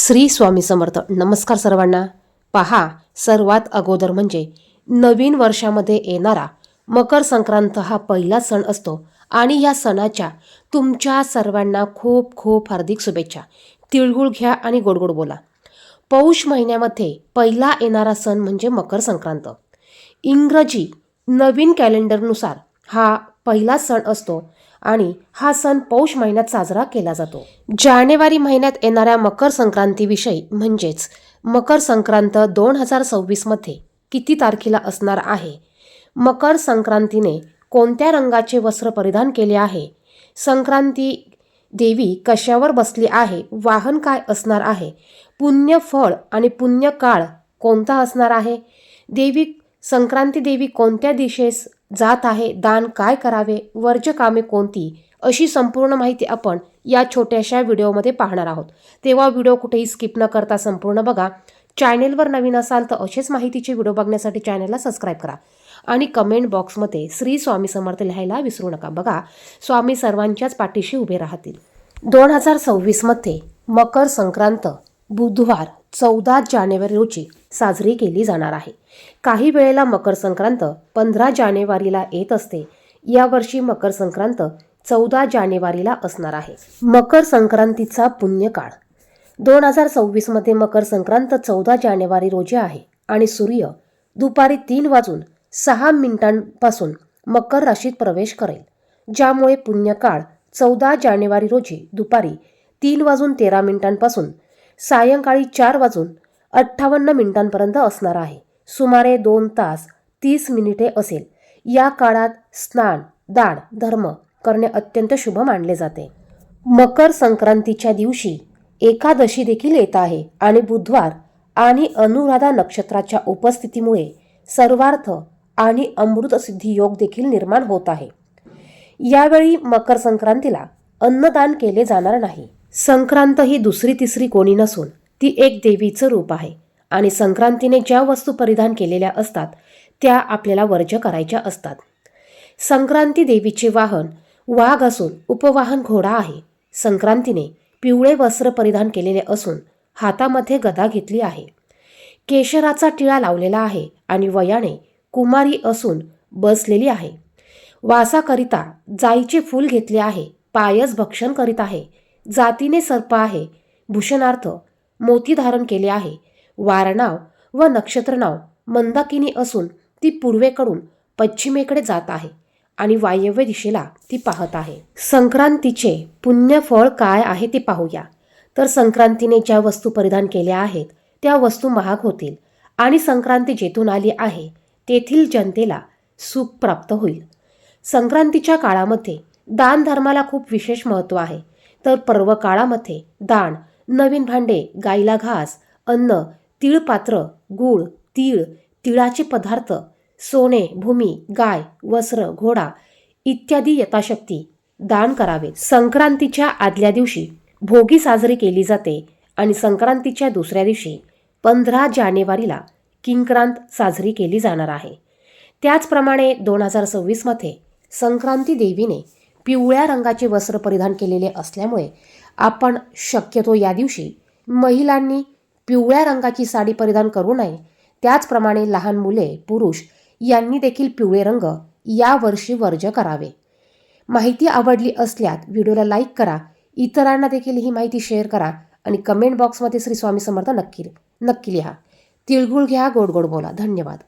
श्री स्वामी समर्थ. नमस्कार सर्वांना. पहा सर्वात अगोदर म्हणजे नवीन वर्षामध्ये येणारा मकर संक्रांत हा पहिला सण असतो आणि या सणाच्या तुमच्या सर्वांना खूप खूप हार्दिक शुभेच्छा. तिळगुळ घ्या आणि गोडगोड बोला. पौष महिन्यामध्ये पहिला येणारा सण म्हणजे मकर संक्रांत. इंग्रजी नवीन कॅलेंडरनुसार हा पहिला सण असतो आणि हा सण पौष महिन्यात साजरा केला जातो. जानेवारी महिन्यात येणाऱ्या मकर संक्रांतीविषयी म्हणजेच मकर संक्रांत दोन हजार सव्वीसमध्ये किती तारखेला असणार आहे? मकर संक्रांतीने कोणत्या रंगाचे वस्त्र परिधान केले आहे? संक्रांती देवी कशावर बसली आहे? वाहन काय असणार आहे? पुण्य फळ आणि पुण्य काळ कोणता असणार आहे? देवी संक्रांती देवी कोणत्या दिशेस जात आहे दान काय करावे वर्ज्य कामे कोणती अशी संपूर्ण माहिती आपण या छोट्याशा व्हिडिओमध्ये पाहणार आहोत. तेव्हा व्हिडिओ कुठेही स्किप न करता संपूर्ण बघा. चॅनेलवर नवीन असाल तर असेच माहितीचे व्हिडिओ बघण्यासाठी चॅनेलला सबस्क्राईब करा. आणि कमेंट बॉक्समध्ये श्री स्वामी समर्थ लिहायला विसरू नका. बघा स्वामी सर्वांच्याच पाठीशी उभे राहतील. दोन हजार सव्वीसमध्ये मकर संक्रांत बुधवार चौदा जानेवारी रोजी साजरी केली जाणार आहे. काही वेळेला मकर संक्रांत पंधरा जानेवारीला येत असते. यावर्षी मकर संक्रांत चौदा जानेवारीला असणार आहे. मकर संक्रांतीचा पुण्यकाळ. दोन हजार सव्वीसमध्ये मकर संक्रांत चौदा जानेवारी रोजी आहे आणि सूर्य दुपारी तीन वाजून सहा मिनिटांपासून मकर राशीत प्रवेश करेल. ज्यामुळे पुण्यकाळ चौदा जानेवारी रोजी दुपारी तीन वाजून तेरा मिनिटांपासून सायंकाळी चार वाजून अठ्ठावन्न मिनिटांपर्यंत असणार आहे. सुमारे दोन तास तीस मिनिटे असेल. या काळात स्नान दान धर्म करणे अत्यंत शुभ मानले जाते. मकर संक्रांतीच्या दिवशी एकादशी देखील येत आहे आणि बुधवार आणि अनुराधा नक्षत्राच्या उपस्थितीमुळे सर्वार्थ आणि अमृतसिद्धी योग देखील निर्माण होत आहे. यावेळी मकर संक्रांतीला अन्नदान केले जाणार नाही. संक्रांत ही दुसरी तिसरी कोणी नसून ती एक देवीचं रूप आहे. आणि संक्रांतीने ज्या वस्तू परिधान केलेल्या असतात त्या आपल्याला वर्ज करायच्या असतात. संक्रांती देवीचे वाहन वाघ असून उपवाहन घोडा आहे. संक्रांतीने पिवळे वस्त्र परिधान केलेले असून हातामध्ये गदा घेतली आहे. केशराचा टिळा लावलेला आहे आणि वयाने कुमारी असून बसलेली आहे. वासाकरिता जाईचे फूल घेतले आहे. पायस भक्षण करीत आहे. जातीने सर्प आहे. भूषणार्थ मोती धारण केले आहे. वारनाव व नक्षत्रनाव मंदाकिनी असून ती पूर्वेकडून पश्चिमेकडे जात आहे आणि वायव्य दिशेला ती पाहत आहे. संक्रांतीचे पुण्यफळ काय आहे ते पाहूया. तर संक्रांतीने ज्या वस्तू परिधान केल्या आहेत त्या वस्तू महाग होतील आणि संक्रांती जेथून आली आहे तेथील जनतेला सुख प्राप्त होईल. संक्रांतीच्या काळामध्ये दानधर्माला खूप विशेष महत्त्व आहे. तर पर्व काळामध्ये दान नवीन भांडे गाईला घास अन्न तिळपात्र गूळ तीळ तिळाचे पदार्थ सोने भूमी गाय वस्त्र घोडा इत्यादी यथाशक्ती दान करावे संक्रांतीच्या आदल्या दिवशी भोगी साजरी केली जाते आणि संक्रांतीच्या दुसऱ्या दिवशी पंधरा जानेवारीला किंक्रांत साजरी केली जाणार आहे. त्याचप्रमाणे दोन हजार सव्वीसमध्ये संक्रांती देवीने पिवळ्या रंगाचे वस्त्र परिधान केलेले असल्यामुळे आपण शक्यतो या दिवशी महिलांनी पिवळ्या रंगाची साडी परिधान करू नये. त्याचप्रमाणे लहान मुले पुरुष यांनी देखील पिवळे रंग यावर्षी वर्ज करावे. माहिती आवडली असल्यास व्हिडिओला लाईक करा इतरांना देखील ही माहिती शेअर करा आणि कमेंट बॉक्समध्ये श्री स्वामी समर्थ नक्की नक्की लिहा. तिळगुळ घ्या गोड गोड बोला. धन्यवाद.